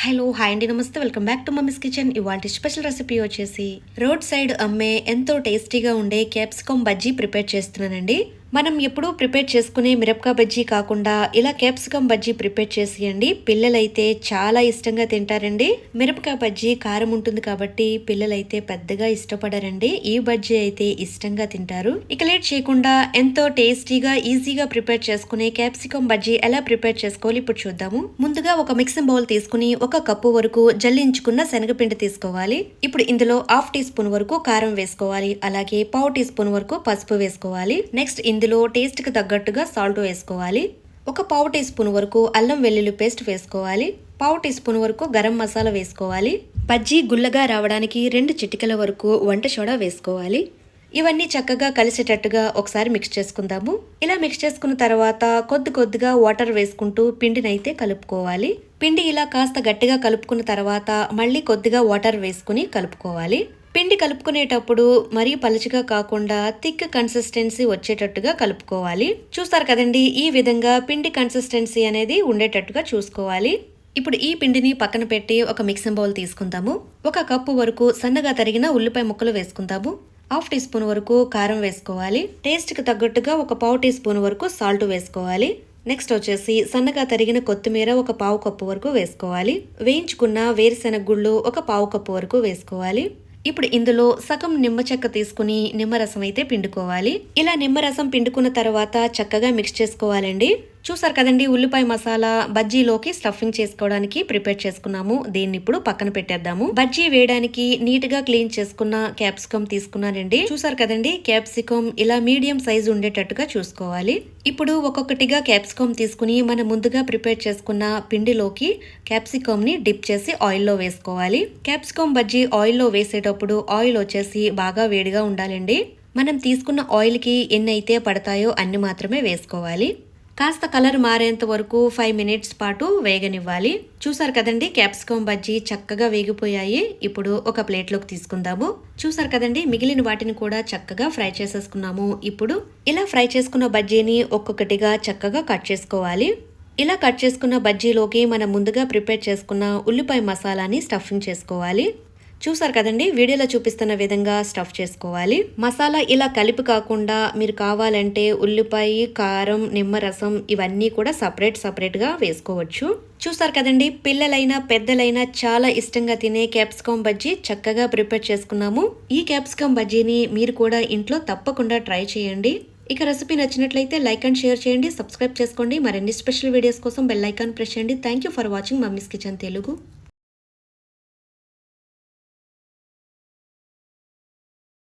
Hello hi అండి నమస్తే. Welcome back to mummy's kitchen. ఇవాళ స్పెషల్ రెసిపీ వచ్చేసి రోడ్ సైడ్ అమ్మే ఎంతో టేస్టీగా ఉండే క్యాప్సికమ్ బజ్జీ ప్రిపేర్ చేస్తున్నానండి. మనం ఎప్పుడూ ప్రిపేర్ చేసుకునే మిరపకాయ బజ్జీ కాకుండా ఇలా క్యాప్సికమ్ బజ్జీ ప్రిపేర్ చేసేయండి. పిల్లలైతే చాలా ఇష్టంగా తింటారండి. మిరపకాయ బజ్జీ కారం ఉంటుంది కాబట్టి పిల్లలైతే పెద్దగా ఇష్టపడరండి. ఈ బజ్జీ అయితే ఇష్టంగా తింటారు. ఇక లేట్ చేయకుండా ఎంతో టేస్టీగా ఈజీగా ప్రిపేర్ చేసుకునే క్యాప్సికమ్ బజ్జీ ఎలా ప్రిపేర్ చేసుకోవాలి ఇప్పుడు చూద్దాము. ముందుగా ఒక మిక్సింగ్ బౌల్ తీసుకుని ఒక కప్పు వరకు జల్లించుకున్న శనగపిండి తీసుకోవాలి. ఇప్పుడు ఇందులో హాఫ్ టీ స్పూన్ వరకు కారం వేసుకోవాలి. అలాగే పావు టీ స్పూన్ వరకు పసుపు వేసుకోవాలి. నెక్స్ట్ ఇందులో టేస్ట్కి తగ్గట్టుగా సాల్ట్ వేసుకోవాలి. ఒక పావు టీ స్పూన్ వరకు అల్లం వెల్లుల్లి పేస్ట్ వేసుకోవాలి. పావు టీ స్పూన్ వరకు గరం మసాలా వేసుకోవాలి. బజ్జీ గుల్లగా రావడానికి రెండు చిటికల వరకు వంట సోడా వేసుకోవాలి. ఇవన్నీ చక్కగా కలిసేటట్టుగా ఒకసారి మిక్స్ చేసుకుందాము. ఇలా మిక్స్ చేసుకున్న తర్వాత కొద్ది కొద్దిగా వాటర్ వేసుకుంటూ పిండినైతే కలుపుకోవాలి. పిండి ఇలా కాస్త గట్టిగా కలుపుకున్న తర్వాత మళ్ళీ కొద్దిగా వాటర్ వేసుకుని కలుపుకోవాలి. పిండి కలుపుకునేటప్పుడు మరీ పలుచగా కాకుండా థిక్ కన్సిస్టెన్సీ వచ్చేటట్టుగా కలుపుకోవాలి. చూస్తారు కదండి ఈ విధంగా పిండి కన్సిస్టెన్సీ అనేది ఉండేటట్టుగా చూసుకోవాలి. ఇప్పుడు ఈ పిండిని పక్కన పెట్టి ఒక మిక్సింగ్ బౌల్ తీసుకుందాము. ఒక కప్పు వరకు సన్నగా తరిగిన ఉల్లిపాయ ముక్కలు వేసుకుందాము. హాఫ్ టీ స్పూన్ వరకు కారం వేసుకోవాలి. టేస్ట్కి తగ్గట్టుగా ఒక పావు టీ స్పూన్ వరకు సాల్ట్ వేసుకోవాలి. నెక్స్ట్ వచ్చేసి సన్నగా తరిగిన కొత్తిమీర ఒక పావు కప్పు వరకు వేసుకోవాలి. వేయించుకున్న వేరుశెనగ గుళ్ళు ఒక పావు కప్పు వరకు వేసుకోవాలి. ఇప్పుడు ఇందులో సగం నిమ్మ చెక్క తీసుకుని నిమ్మరసం అయితే పిండుకోవాలి. ఇలా నిమ్మరసం పిండుకున్న తర్వాత చక్కగా మిక్స్ చేసుకోవాలండి. చూసారు కదండి ఉల్లిపాయ మసాలా బజ్జీలోకి స్టఫింగ్ చేసుకోవడానికి ప్రిపేర్ చేసుకున్నాము. దీన్ని ఇప్పుడు పక్కన పెట్టేద్దాము. బజ్జీ వేయడానికి నీట్గా క్లీన్ చేసుకున్న క్యాప్సికమ్ తీసుకున్నానండి. చూసారు కదండి క్యాప్సికమ్ ఇలా మీడియం సైజ్ ఉండేటట్టుగా చూసుకోవాలి. ఇప్పుడు ఒక్కొక్కటిగా క్యాప్సికమ్ తీసుకుని మనం ముందుగా ప్రిపేర్ చేసుకున్న పిండిలోకి క్యాప్సికమ్ని డిప్ చేసి ఆయిల్లో వేసుకోవాలి. క్యాప్సికమ్ బజ్జీ ఆయిల్లో వేసేటప్పుడు ఆయిల్ వచ్చేసి బాగా వేడిగా ఉండాలండి. మనం తీసుకున్న ఆయిల్కి ఎన్ని అయితే పడతాయో అన్ని మాత్రమే వేసుకోవాలి. కాస్త కలర్ మారేంత వరకు ఫైవ్ మినిట్స్ పాటు వేగనివ్వాలి. చూసారు కదండి క్యాప్సికమ్ బజ్జీ చక్కగా వేగిపోయాయి. ఇప్పుడు ఒక ప్లేట్లోకి తీసుకుందాము. చూసారు కదండి మిగిలిన వాటిని కూడా చక్కగా ఫ్రై చేసేసుకున్నాము. ఇప్పుడు ఇలా ఫ్రై చేసుకున్న బజ్జీని ఒక్కొక్కటిగా చక్కగా కట్ చేసుకోవాలి. ఇలా కట్ చేసుకున్న బజ్జీలోకి మనం ముందుగా ప్రిపేర్ చేసుకున్న ఉల్లిపాయ మసాలాని స్టఫింగ్ చేసుకోవాలి. చూసారు కదండి వీడియోలో చూపిస్తున్న విధంగా స్టఫ్ చేసుకోవాలి. మసాలా ఇలా కలిపి కాకుండా మీరు కావాలంటే ఉల్లిపాయ కారం నిమ్మరసం ఇవన్నీ కూడా సపరేట్ సపరేట్గా వేసుకోవచ్చు. చూసారు కదండి పిల్లలైనా పెద్దలైనా చాలా ఇష్టంగా తినే క్యాప్సికమ్ బజ్జీ చక్కగా ప్రిపేర్ చేసుకున్నాము. ఈ క్యాప్సికమ్ బజ్జీని మీరు కూడా ఇంట్లో తప్పకుండా ట్రై చేయండి. ఇక రెసిపీ నచ్చినట్లయితే లైక్ అండ్ షేర్ చేయండి సబ్స్క్రైబ్ చేసుకోండి. మరిన్ని స్పెషల్ వీడియోస్ కోసం బెల్ ఐకాన్ ప్రెస్ చేయండి. Thank you for watching mummy's kitchen Telugu